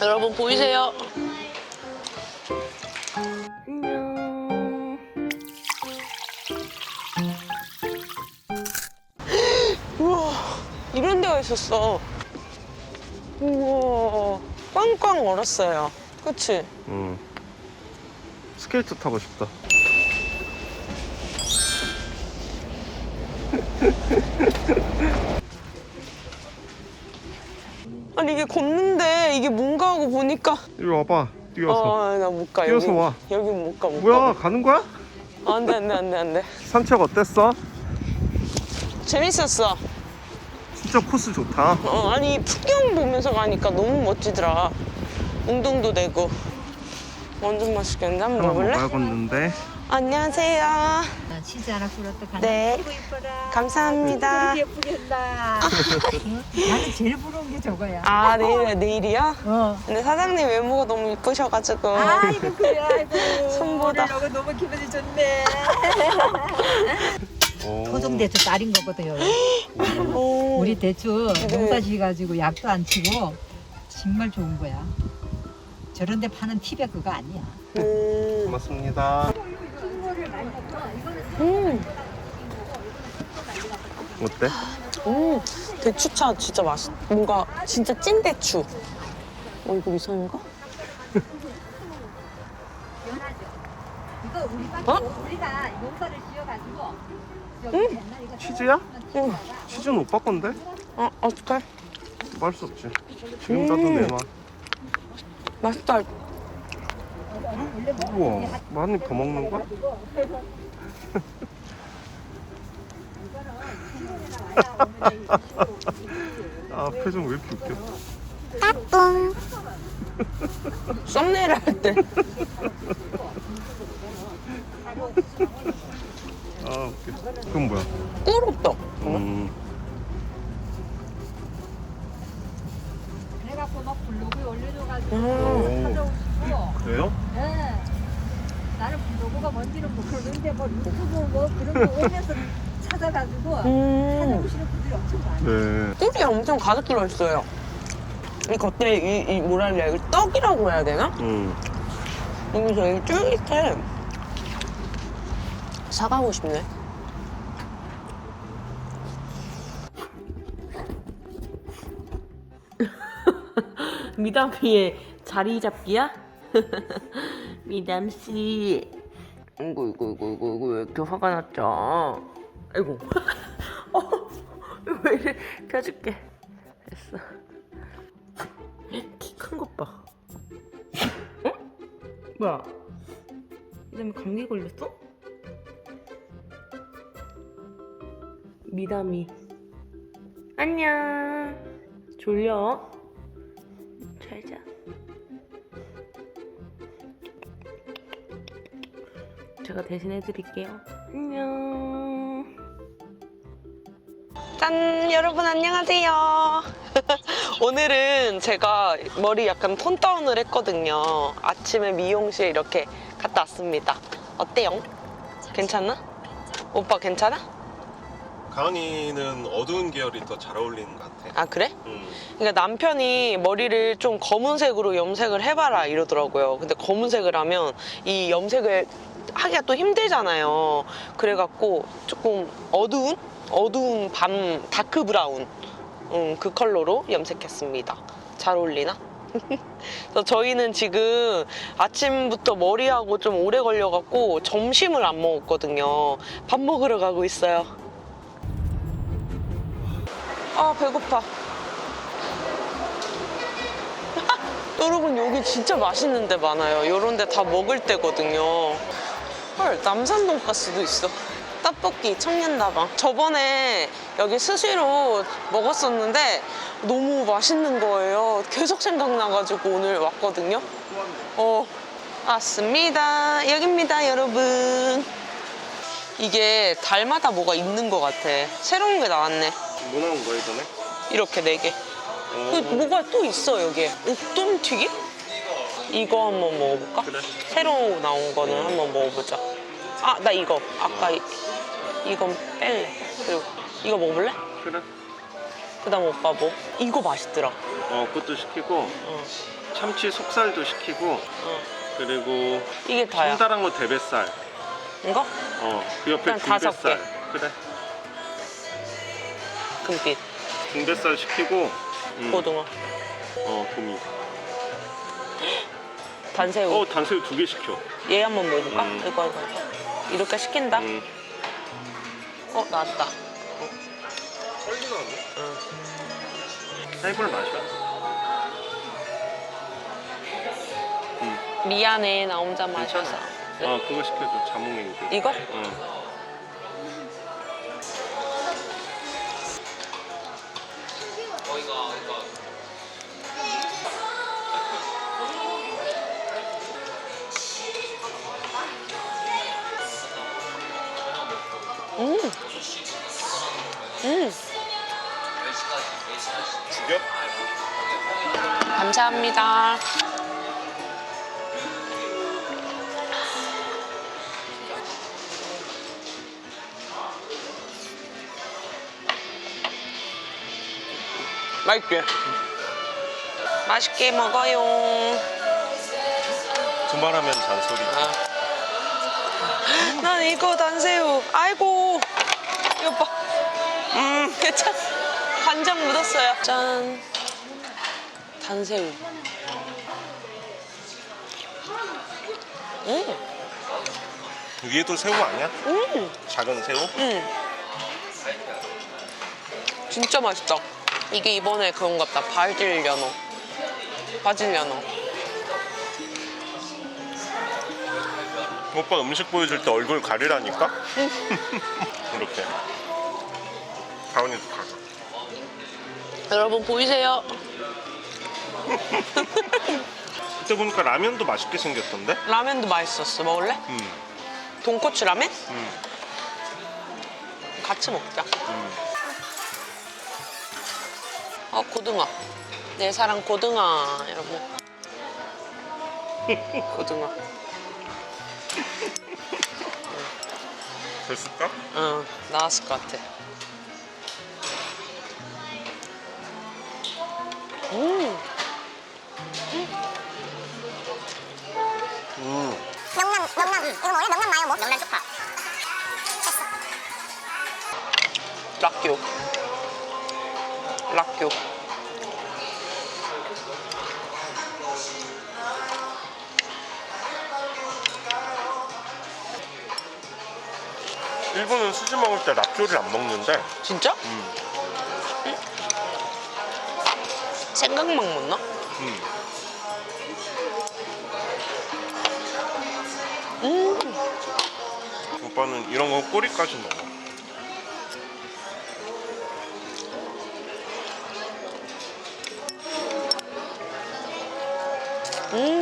여러분 보이세요? 안녕. 우와, 이런 데가 있었어. 우와, 꽝꽝 얼었어요. 그치? 응. 스케이트 타고 싶다. 이게 걷는데 이게 뭔가 하고 보니까 이리 와봐. 뛰어서. 어, 나못 가. 뛰어서 여기, 와. 여기 못 가, 못 뭐야, 가는 거야? 가. 안 돼, 안 돼, 안 돼, 안 돼. 산책 어땠어? 재밌었어. 진짜 코스 좋다. 어, 아니 풍경 보면서 가니까 너무 멋지더라. 운동도 되고. 완전 맛있겠는데? 한번 하나 먹을래? 먹어야겠는데. 안녕하세요. 아, 치즈 하나 굴었다 가는 네. 아이고 이뻐라 감사합니다. 그렇게 예쁘게 한다 응? 나는 제일 부러운 게 저거야 아, 내일, 내일이요? 어. 근데 사장님 외모가 너무 이쁘셔가지고. 아이고 그래 아이고 손보다. 오늘 너무 너무 기분이 좋네 오. 토종 대추 딸인 거거든요 오. 우리 대추 네. 농사 지어가지고 약도 안 치고 정말 좋은 거야 저런 데 파는 팁이 그거 아니야 음. 고맙습니다. 음. 어때? 음. 대추차 진짜 맛있, 뭔가 진짜 찐 대추. 어, 이거 우리가 어? 응. 치즈야? 응. 치즈는 오빠 건데? 어, 어떡해. 말수 없지. 지금 따도 음. 내놔. 맛있다. 우와, 많이 더 먹는 거야? 아, 표정 왜 이렇게 웃겨? 썸네일 할 때. 아, 웃겨. 그건 뭐야? 꿀호떡. 음, 그래갖고 막 블로그에 올려줘가지고 음. 찾아오시고 그래요? 블로그가 뭔지는 모르는데 뭐 유튜브 뭐 그런 거 오면서 찾아가지고 음. 찾아오시는 분들이 엄청 많아요. 네. 꿀이 엄청 가득 들어있어요. 이 겉에 이, 이 뭐라 해야 돼? 떡이라고 해야 되나? 음. 여기 되게 쫄깃해. 사가고 싶네. 미담이의 자리 잡기야? 미담 씨. 이고 이고 이고 이고 이거 왜 이렇게 화가 났죠? 아이고. 어, 이거 왜 이래? 펴줄게. 됐어. 키 큰 것 봐. 어? 뭐야? 미담이 감기 걸렸어? 미담이 안녕 졸려? 제가 대신 해드릴게요 안녕 짠 여러분 안녕하세요 오늘은 제가 머리 약간 톤 다운을 했거든요 아침에 미용실 이렇게 갔다 왔습니다 어때요? 괜찮아? 오빠 괜찮아? 가은이는 어두운 계열이 더 잘 어울리는 것 같아. 아 그래? 음. 그러니까 남편이 머리를 좀 검은색으로 염색을 해봐라 이러더라고요. 근데 검은색을 하면 이 염색을 하기가 또 힘들잖아요. 그래갖고 조금 어두운 어두운 밤 다크 브라운 음, 그 컬러로 염색했습니다. 잘 어울리나? 그래서 저희는 지금 아침부터 머리하고 좀 오래 걸려갖고 점심을 안 먹었거든요. 밥 먹으러 가고 있어요. 아 배고파. 여러분 여기 진짜 맛있는 데 많아요. 이런 데 다 먹을 때거든요. 헐 남산 돈가스도 있어. 떡볶이 청년다방. 저번에 여기 스시로 먹었었는데 너무 맛있는 거예요. 계속 생각나가지고 오늘 왔거든요. 어 왔습니다. 여기입니다 여러분. 이게 달마다 뭐가 있는 것 같아. 새로운 게 나왔네. 뭐 나온 거야, 이번에? 이렇게 네 개. 그 뭐가 또 있어 여기에 옥돔 튀김? 이거 한번 먹어볼까? 그래. 새로 나온 거는 한번 먹어보자 아 나 이거 아까 이, 이건 뺄래 그리고 이거 먹어볼래? 그래. 그다음 오빠 뭐? 이거 맛있더라. 어 그것도 시키고 어, 참치 속살도 시키고 어. 그리고 이게 다야. 청다랑어 대뱃살 이거? 어 그 옆에 일단 다섯 중뱃살 그래 금빛. 중뱃살 시키고 음, 고등어. 어 도미 단새우. 어 단새우 두 개 시켜 얘 한번 먹어볼까? 음. 이거 이거. 이렇게 시킨다. 음. 어 나왔다. 빨리 나왔네 응. 하이볼 마셔 미안해 나 혼자 마셔서. 네? 아 그거 시켜줘 자몽행주 이거? 응. 음. 음. 죽여? 감사합니다. 맛있게. 맛있게 먹어요. 두말하면 잔소리 아. 난 이거 단새우. 아이고. 이거 봐. 음, 괜찮. 간장 묻었어요. 짠. 단새우. 음, 위에도 새우 아니야? 음, 작은 새우? 음. 진짜 맛있다. 이게 이번에 그런 것 같다. 바질 연어. 바질 연어. 오빠 음식 보여줄 때 얼굴 가리라니까? 이렇게 가은이도 가자 여러분 보이세요? 그때 보니까 라면도 맛있게 생겼던데? 라면도 맛있었어. 먹을래? 음, 돈코츠 라면? 음, 같이 먹자. 음. 어, 고등어. 내 사랑 고등어, 여러분. 고등어. 됐을까? 응, 나왔을 것 같아. 음, 음. 명란 명란 이거 뭐야 명란 마요 뭐 명란 쪽파 락교. 락교. 일본은 수지 먹을 때 랍조를 안 먹는데 진짜? 음. 생각만 먹나? 음. 음, 오빠는 이런 거 꼬리까지 먹어 음. 음.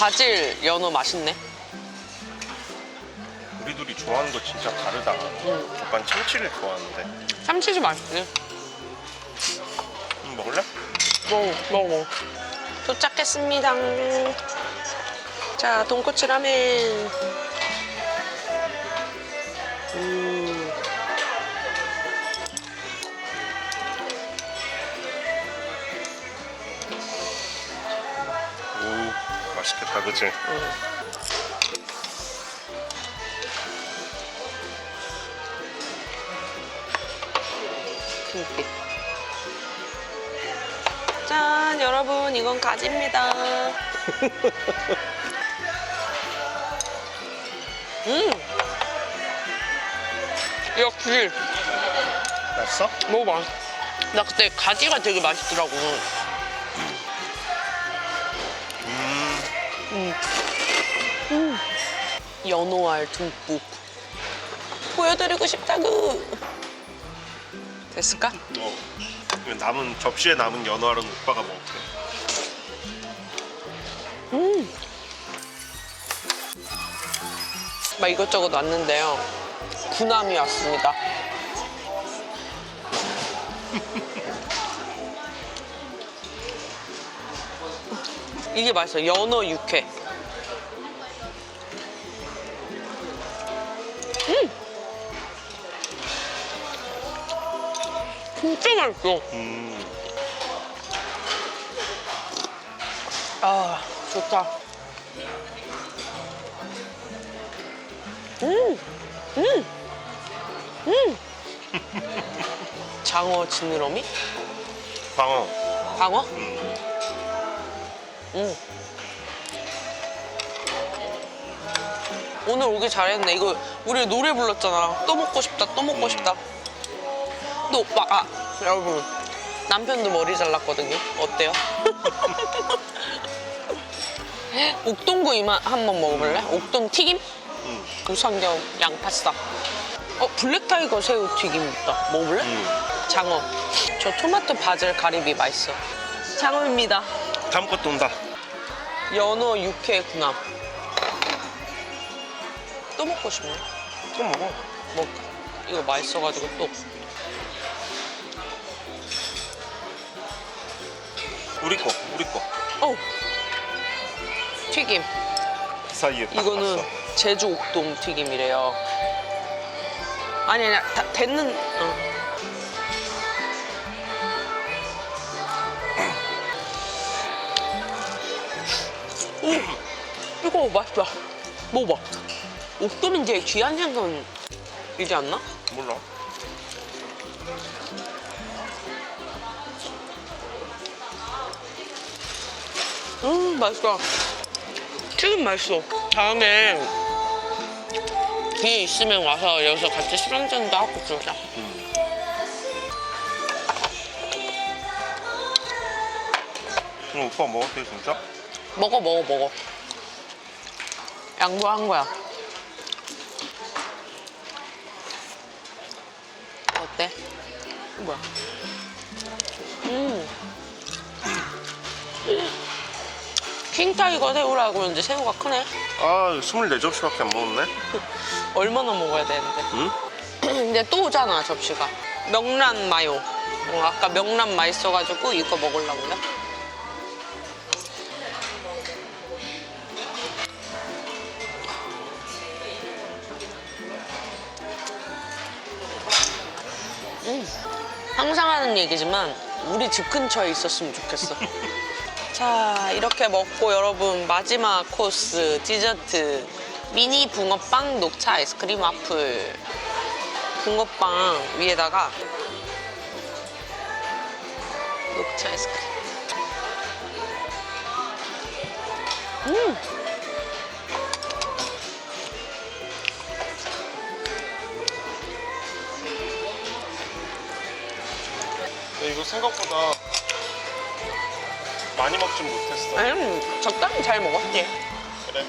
바질 연어 맛있네. 우리 둘이 좋아하는 거 진짜 다르다 음. 오빠는 참치를 좋아하는데 참치도 맛있네. 음, 먹을래? 먹어, 먹어. 도착했습니다. 자, 돈코츠 라멘. 음. 맛있겠다 그치? 핑빛. 짠, 여러분, 이건 가지입니다. 음! 역시, 맛있어? 먹어봐. 나 그때 가지가 되게 맛있더라고. 연어알 듬뿍. 보여드리고 싶다구. 됐을까? 어. 이거 남은 접시에 남은 연어알은 오빠가 먹을게 음. 막 이것저것 왔는데요. 구남이 왔습니다. 이게 맛있어요. 연어 육회. 진짜 맛있어. 음. 아, 좋다. 음, 음, 음. 장어 지느러미? 광어. 방어? 음. 오늘 오길 잘했네. 이거 우리 노래 불렀잖아. 또 먹고 싶다. 또 먹고 싶다. 또 오빠 아 여러분 남편도 머리 잘랐거든요. 어때요? 옥동구 이만 한번 먹어볼래? 옥동 튀김? 음. 우삼겹 양파쌈. 어 블랙 타이거 새우 튀김 있다. 먹어볼래? 음. 장어. 저 토마토 바질 가리비 맛있어. 장어입니다. 다음 것도 온다. 연어 육회 군함. 또 먹고 싶네. 또 먹어. 뭐 이거 맛있어가지고 또. 우리 거, 우리 거. 어. 튀김. 그 사이에 딱 이거는 봤어. 제주 옥동 튀김이래요. 아니 아니 다 됐는. 어. 오, 이거 맛있다. 먹어봐. 옥돔인 되게 귀한 생선 이지 않나? 몰라. 음 맛있다. 튀김 맛있어. 다음에 기회 있으면 와서 여기서 같이 술 한잔도 하고 그러자. 그럼 오빠 먹었대 진짜? 먹어 먹어 먹어. 양보한 거야. 어때? 뭐야? 음. 킹타이거 새우라고 그런지 새우가 크네. 아, 24접시밖에 안 먹었네. 얼마나 먹어야 되는데? 응? 근데 또 오잖아 접시가. 명란 마요. 어, 아까 명란 맛있어가지고 이거 먹으려고요. 음, 항상 하는 얘기지만 우리 집 근처에 있었으면 좋겠어. 자 이렇게 먹고 여러분 마지막 코스 디저트. 미니 붕어빵 녹차 아이스크림 와플. 붕어빵 위에다가 녹차 아이스크림. 음! 이거 생각보다 많이 먹진 못했어. 음, 적당히 잘 먹었지 그래.